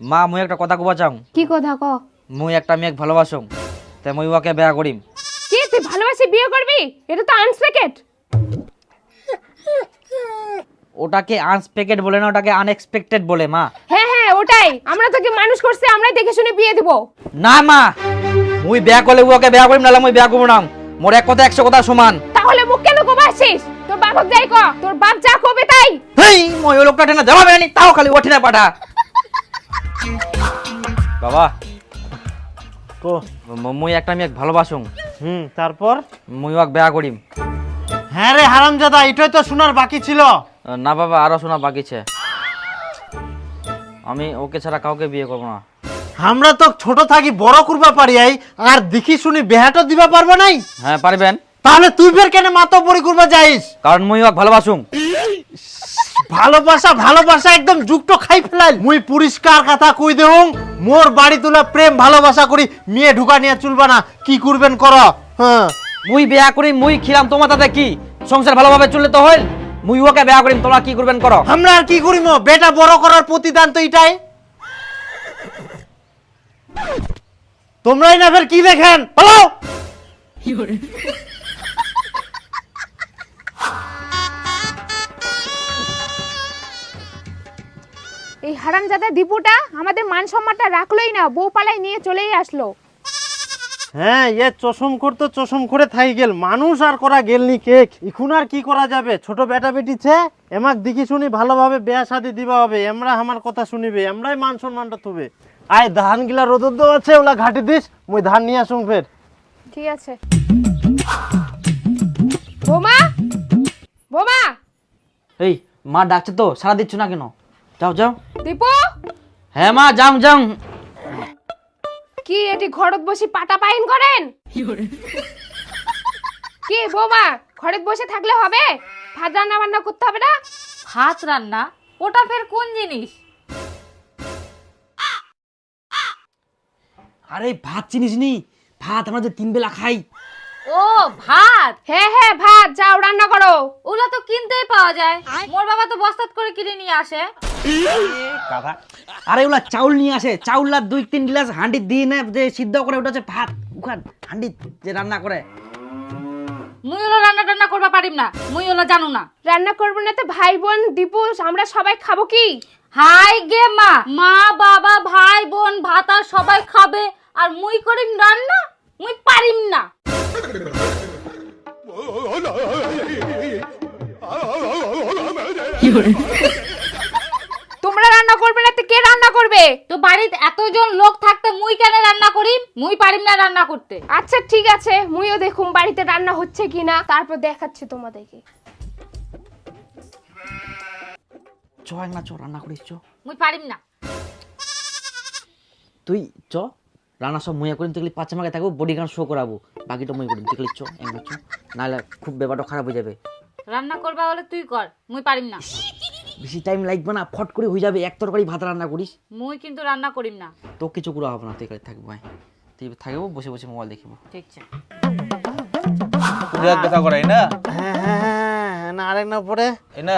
মা মুই একটা কথা কবা চাও? কি কথা ক? মুই একটা মেয়েক ভালোবাসং তাই মুই ওকে বেয়া করিম। কি তুই ভালোবাসি বিয়ে করবি? এটা তো আনসপেক্টেড ওটাকে আনএক্সপেক্টেড বলে না ওটাকে আনএক্সপেক্টেড বলে মা। হ্যাঁ হ্যাঁ ওটাই। আমরা তোকে মানুষ করছি আমরাই দেখে শুনে বিয়ে দিব? না মা। মুই বেয়া করলে ওকে বেয়া করিম নাহলে মুই বেয়া করব না। মোর এক কথা একশো কথা সমান। তাহলে মুখ কেন কোবাসিস? তোর বাপক যাই ক তোর বাপ যা কবে তাই। হেই মই ওই লোকটা টেনে দেওয়া বেনি তাও খালি ওঠে না পাঠা। বাবা। ম- মুই একটা মেয়েক ভালোবাসুং। হুম তারপর? মুই ওকে বেয়া করিম। হ্যাঁ রে হারামজাদা এটাই তো শোনার বাকি ছিল। না বাবা আরও শোনা বাকি আছে। আমি ওকে ছাড়া কাউকে বিয়ে করব না। আমরা তো ছোট থাকি বড় করবা পারি আই আর দেখি শুনি বেহাটা দিবা পারব নাই? হ্যাঁ পারবেন। তাহলে তুই ফের কেন মাতো পরি করবা যাইস? কারণ মুই ওকে ভালোবাসুং। ভালোবাসা ভালোবাসা একদম যুক্ত খাই ফেলাইল। মুই পরিষ্কার কথা কই দেহুং মোর বাড়ি তোলা প্রেম ভালোবাসা করি মেয়ে ঢুকা নিয়ে চলবা না। কি করবেন কর? হ্যাঁ। মুই বিয়া করি মুই খিলাম তোমার তাতে কি? সংসার ভালোভাবে চললে তো হইল? মুই ওকে বিয়া করিম তোমরা কি করবেন করো? আমরা আর কি করিম? বেটা বড় করার প্রতিদান তো এটাই। তোমরাই না ফের কি দেখেন? বলো এই হারামজাদা দীপুটা আমাদের মান সম্মানটা রাখলোই না বউ পালাই নিয়ে চলেই আসলো। হ্যাঁ এ চশম করতে চশম করে থাই গেল। মানুষ আর করা গেলনি কেক এখন আর কি করা যাবে? ছোট বেটা বেটিছে এমাক দেখি শুনি ভালোভাবে বেয়া শাদি দিবা হবে। এমরা আমার কথা শুনিবে এমরাই মান সম্মানটা তুবে আয় ধান গিলা রোদর দেওয়া আছে ওলা ঘাটি দিস মুই ধান নিয়ে আসুন ফের। ঠিক আছে। বোমা বোমা! এই মা ডাকছে তো সারা দিচ্ছ না কেন? যাও যাও। দীপু? হ্যাঁ মা যাও যাও। কি এটি ঘরত বসে পাটা পাইন করেন? কি বোমা ঘরত বসে থাকলে হবে? ভাত রান্না বান্না করতে হবে না? ভাত রান্না? ওটা ফের কোন জিনিস? আরে ভাত চিনিস নি? ভাত আমরা যে তিন বেলা খাই। ও ভাত? হ্যাঁ হ্যাঁ ভাত। যাও রান্না করো। ওগুলো তো কিনতেই পাওয়া যায়। মোর বাবা তো বস্তাত করে কিনে নিয়ে আসে। কাকা আরে ওলা চাউল নিয়ে আসে চাউল আর দুই তিন গ্লাস হাঁডি দিয়ে না যে সিদ্ধ করে ওটা হচ্ছে ভাত ওখান হাঁডি যে রান্না করে। মুই ওলা রান্না টান্না করবা পারিম না মুই ওলা জানো না। রান্না করব না তো ভাই বোন দীপু আমরা সবাই খাব কি? হাই গে মা মা বাবা ভাই বোন ভাত আর সবাই খাবে আর মুই করিম রান্না মুই পারিম না। তোমরা রান্না করবে না তো কে রান্না করবে তো বাড়িতে এতজন লোক থাকতে মুই কেন রান্না করি? মুই পারিম না রান্না করতে। আচ্ছা ঠিক আছে মুইও দেখুন বাড়িতে রান্না হচ্ছে কিনা। তারপর দেখাচ্ছি তোমাদেরকে। চ এক না চ রান্না করিস চ। মুই পারিম না। তুই চ। রান্না সব মুইয়া করিম তুই পাঁচ মাকে থাকব বডি গান শো করাবো। বাকিটা মুই করিম তুই চ একবার চ। নাহলে খুব ব্যাপারটা খারাপ হয়ে যাবে। রান্না করবা হলে তুই কর মুই পারিম না। বেশি টাইম লাগবে না ফট করে হয়ে যাবে এক তরকারি ভাত রান্না করিস। মুই কিন্তু রান্না করিম না। তো কিছু করে হবে না তুই এখানে থাকব ভাই। তুই থাকব বসে বসে মোবাইল দেখিব। ঠিক আছে। রাত ব্যথা করাই না? হ্যাঁ হ্যাঁ হ্যাঁ না আরেক না পরে। এই না?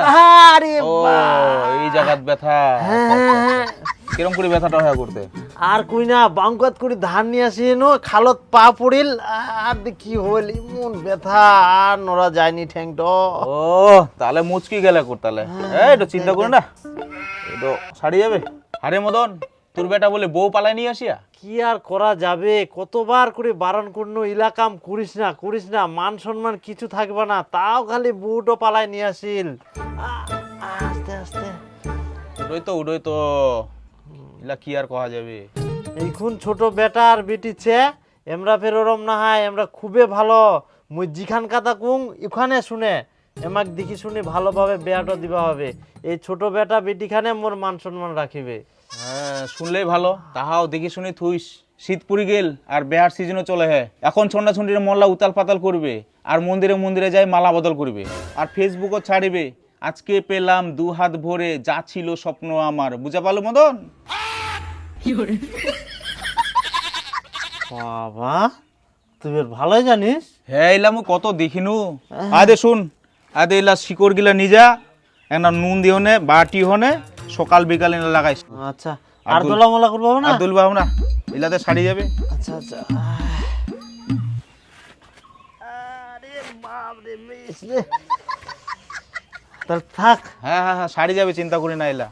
আরে ও এই জায়গাত ব্যথা। হ্যাঁ কিরম করে ব্যথাটা হয় করতে? আর কই না বাঙ্কাত করে ধান নিয়ে আসি নো খালত পা পড়িল আর কি হইল ইমন ব্যথা আর নড়া যায়নি ঠ্যাংটো ও তাহলে মুচকি গেলে কর তাহলে। এই তো চিন্তা করে না। এটা সারি যাবে। আরে মদন তোর বেটা বলে বউ পালাই নিয়ে আসিয়া? কি আর করা যাবে? কতবার করে বারণ করনো ইলাকাম করিস না করিস না মান সম্মান কিছু থাকবে না তাও খালি বুটও পালায় নিয়ে আসিল। আস্তে আস্তে। উডই তো উডই তো। ইলা কি আর কহা যাবে? এইখন ছোট বেটা আর বেটিছে এমরা ফের ওরম না হয় আমরা খুবই ভালো। মুই জিখান কাতা কুং ইখানে শুনে এমাক দেখি শুনি ভালোভাবে বেয়াটা দিবা হবে। এই ছোট বেটা বেটিখানে মোর মান সম্মান রাখিবে। হ্যাঁ শুনলেই ভালো। তাহাও দেখি শুনি থুইস শীত পুরি গেল আর বেহার সিজনও চলে হ্যাঁ এখন ছন্ডা ছন্ডিরে মল্লা উতাল পাতাল করবে আর মন্দিরে মন্দিরে যাই মালা বদল করবে। আর ফেসবুকও ছাড়িবে। আজকে পেলাম দু হাত ভরে যা ছিল স্বপ্ন আমার। বুঝা পালো মদন? বাবা তুই বেশ ভালোই জানিস। হ্যাঁ এলাম কত দেখিনু। আদে শুন আদে এলা শিকড় গিলা নিজা একটা নুন দিও নে বাটি হনে সকাল বিকালে লাগাইস। আচ্ছা আর দুল- মোলা করব না? আর দুলবাব না ইলাতে শাড়ি যাবে। আচ্ছা আচ্ছা। আরে বাপ রে বেশ রে। তাহলে থাক। হ্যাঁ হ্যাঁ হ্যাঁ শাড়ি যাবে চিন্তা করি না এলা।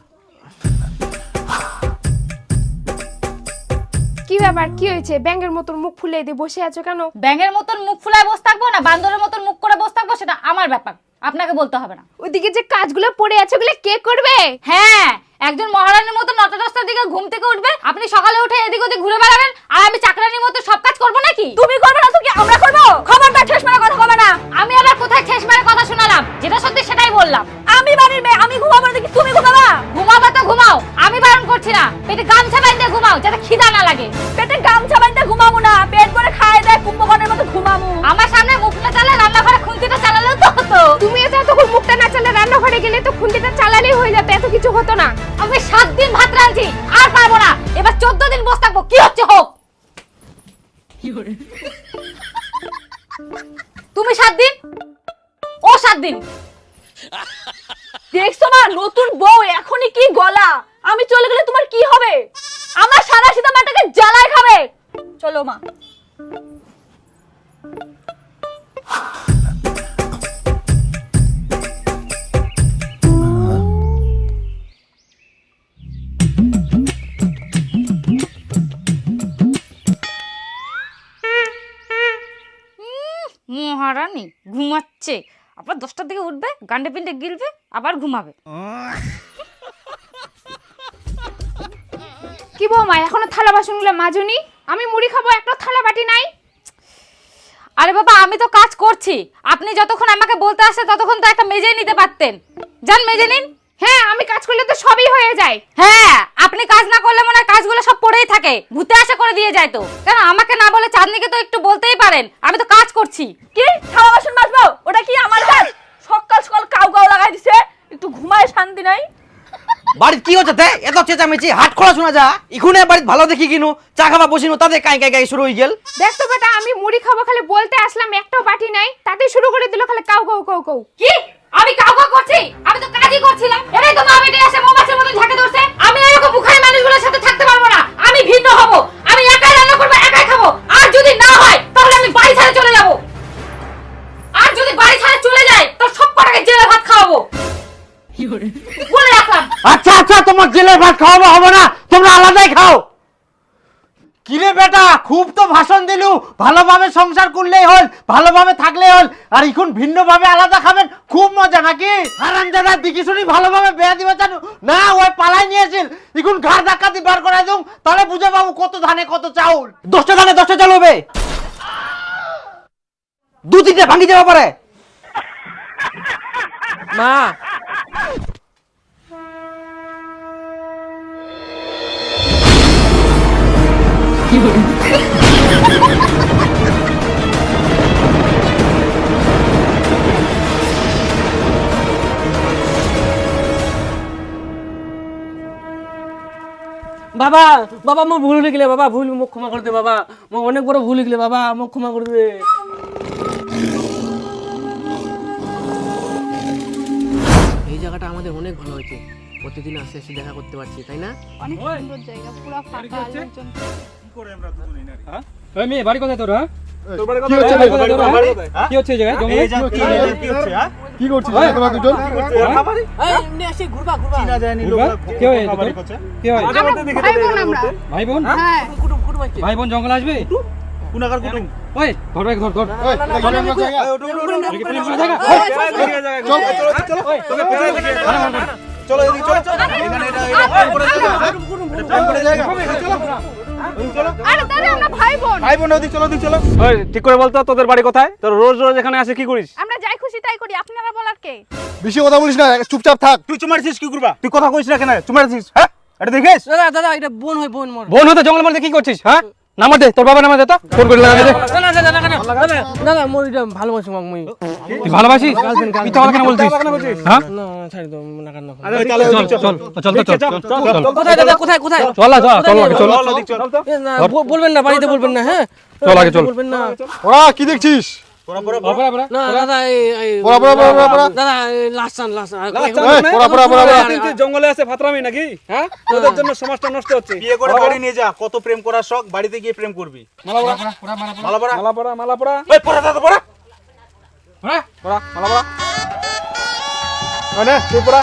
ব্যাপার? কি হয়েছে? ব্যাঙের মতন মুখ দিয়ে বসে আছো কেন? ব্যাঙের মতন মুখ ফুলায় বসে থাকব না বান্দরের মতন মুখ করে বসে থাকব সেটা আমার ব্যাপার। আপনাকে বলতে হবে না। ওইদিকে যে কাজগুলো পড়ে আছে ওগুলো কে করবে? হ্যাঁ একজন মহারানীর মতো নটা দশটার দিকে ঘুম থেকে উঠবে আপনি সকালে উঠে এদিক ওদিক ঘুরে বেড়াবেন আর আমি চাকরানির মতো সব কাজ করব নাকি? তুমি করবে না তো কি আমরা করব? খবরদার ঠেস মারা কথা হবে না? আমি আবার কোথায় ঠেস মারা কথা শোনালাম? যেটা সত্যি সেটাই বললাম। আমি বাড়ির মেয়ে আমি ঘুমাবো না তুমি ঘুমাবা? ঘুমাবা তো ঘুমাও আমি বারণ করছি না। পেটে গামছা বাইন্দে ঘুমাও যাতে খিদা লাগে। পেটে গামছা বাইন্দে ঘুমাবো না। পেট করে খায় দেয় কুম্ভকর্ণের মতো ঘুমাবো। আমার সামনে মুখ না চালে রান্নাঘরে খুন্তিটা চালালেও তো হতো। তুমি এত তখন মুখটা না চালে রান্নাঘরে গেলে তো খুন্তিটা চালালেই হয়ে যেত এত কিছু হতো না। আমি সাত দিন ভাত রাঁধছি আর পারব না। এবার চোদ্দ দিন বসে থাকব কি হচ্ছে হোক? তুমি সাত দিন? ও সাত দিন। দেখছ মা নতুন বউ এখনই কি গলা? আমি চলে গেলে তোমার কি হবে? আমার সারা সিধা মাটাকে জ্বালায় খাবে। চলো মা। মহারানী, ঘুমাচ্ছে। আবার দশটার দিকে উঠবে, গান্ডে পিন্ডে গিলবে, আবার ঘুমাবে। বৌমা, এখনও থালা বাসনগুলো মাজুনি। আমি মুড়ি খাব একটা থালা বাটি নাই। আরে বাবা, আমি তো কাজ করছি। আপনি যতক্ষণ আমাকে বলতে আসে, ততক্ষণ তো একটা মেজে নিতে পারতেন। যান, মেজে নিন। হ্যাঁ আমি কাজ করলে তো সবই হয়ে যায়। হ্যাঁ আপনি কাজ না করলে মনে হয় কাজগুলো সব পড়েই থাকে। ভূতে আসা করে দিয়ে যায় তো। কেন, আমাকে না বলে চাঁদনিকে তো একটু বলতেই পারেন। আমি তো কাজ করছি। কি? থালা বাসন মাজবো? ওটা কি আমার কাজ? সকাল সকাল কাউ কাউ লাগাই দিছে। একটু ঘুমায় শান্তি নাই। বাড়িত কি হচ্ছে এত চেঁচামেচি। হাট খোলা শোনা যা। ইখুনে বাড়িত ভালো দেখি কিনু। চা খাবা বসিনু তাতে কাই কাই কাই শুরু হয়ে গেল। দেখ তো বেটা আমি মুড়ি খাব খালি বলতে আসলাম একটাও বাটি নাই। তাতে শুরু করে দিল খালি কাউ কাউ কাউ কাউ। কি? আমি কাউ কাউ করছি? আমি তো কাজই করছিলাম। এটাই তো মা বেটে এসে মোমাছের মতো ঝাঁকে বলে রাখলাম। আচ্ছা আচ্ছা তোমার জেলে ভাত খাওয়াবো হবে না তোমরা আলাদাই খাও। কিরে বেটা খুব তো ভাষণ দিলু ভালোভাবে সংসার করলেই হল ভালোভাবে থাকলেই হল আর এখন ভিন্নভাবে আলাদা খাবেন খুব মজা নাকি? দাদা দিকি শুনি ভালোভাবে বেয়া দিবা জানো? না ওই পালাই নিয়েছিল এখন ঘর ধাক্কা দিয়ে বার করে দিও তাহলে বুঝে পাবো কত ধানে কত চাউল। দশটা দানে দশটা চাল হবে। দু তিনটে ভাঙি যাওয়া পারে। মা বাবা বাবা মো ভুল হয়ে গেলে বাবা ভুল মোক ক্ষমা করে দে বাবা। মো অনেক বড় ভুল হয়ে গেলে বাবা মোক ক্ষমা করে দে। এই জায়গাটা আমাদের অনেক ভালো হয়েছে। প্রতিদিন আসে এসে দেখা করতে পারছি তাই না? অনেক সুন্দর জায়গা পুরো ফাঁকা লোকজন ওই মেয়ে বাড়ি কোথায় তোর হ্যাঁ? কি হচ্ছে বাড়ি কোথায়? তোর, হ্যাঁ? কি হচ্ছে এই কি করছিস? তোমরা দুজন? ঘুরবা? কে হয়? এটা তোর? কে হয়? আমরা ভাই বোন আমরা। ভাই বোন? হ্যাঁ ভাই বোন জঙ্গলে আসবে? কুনাকার কুটুম। ওই ধর ভাই ধর আমরা? চলো। চলো। চলো। আরে দাদা আমরা ভাই বোন ভাই বোন ওদিকে চলো ওদিকে চলো। ওই ঠিক করে বলতো তোদের বাড়ি কোথায়? তোর রোজ রোজ এখানে আসে কি করিস? আমরা যাই খুশি তাই করি। আপনারা বলার কে? বেশি কথা বলিস না চুপচাপ থাক। তুই চুমারছিস কি করবা? তুই কথা কইস না কেন চুমারছিস হ্যাঁ? এটা দেখিস? দাদা দাদা এটা বোন হয় বোন মোর। বোন হতে জঙ্গলের মধ্যে কি করছিস হ্যাঁ? নাম্বার দে তোর বাবা নামা দে তো ফোন করে লাগা দে না না মোর এটা ভালোবাসি মাক মই তুই ভালোবাসিস তুই তো কেন বলছিস হ্যাঁ না ছাড় দাও না কান্না আরে চলো চল চল চল তো চল চল কোথায় দাদা কোথায় কোথায় চল না চল চল চল না, বলবেন না বাড়িতে বলবেন না হ্যাঁ চল আগে চল বলবেন না ওরা কি দেখছিস পড়া পড়া পড়া, পড়া। না দাদা এই এই পড়া, পড়া, পড়া, পড়া, পড়া। দাদা এই লাস্ট চান লাস্ট চান লাস্ট এই, চান্স? পড়া, পড়া, পড়া, পড়া। তিন তিন জঙ্গলে আছে ফাতরামি নাকি? হ্যাঁ? তোদের জন্য সমাজটা নষ্ট হচ্ছে। বিয়ে করে বাড়ি নিয়ে যা কত প্রেম করার শখ বাড়িতে গিয়ে প্রেম করবি। মালা পড়া। মালা পড়া মালা পড়া। মালা পড়া। ওই পড়া দাদা পড়া। পড়া? পড়া মালা পড়া। ওই নে, তুই পড়া।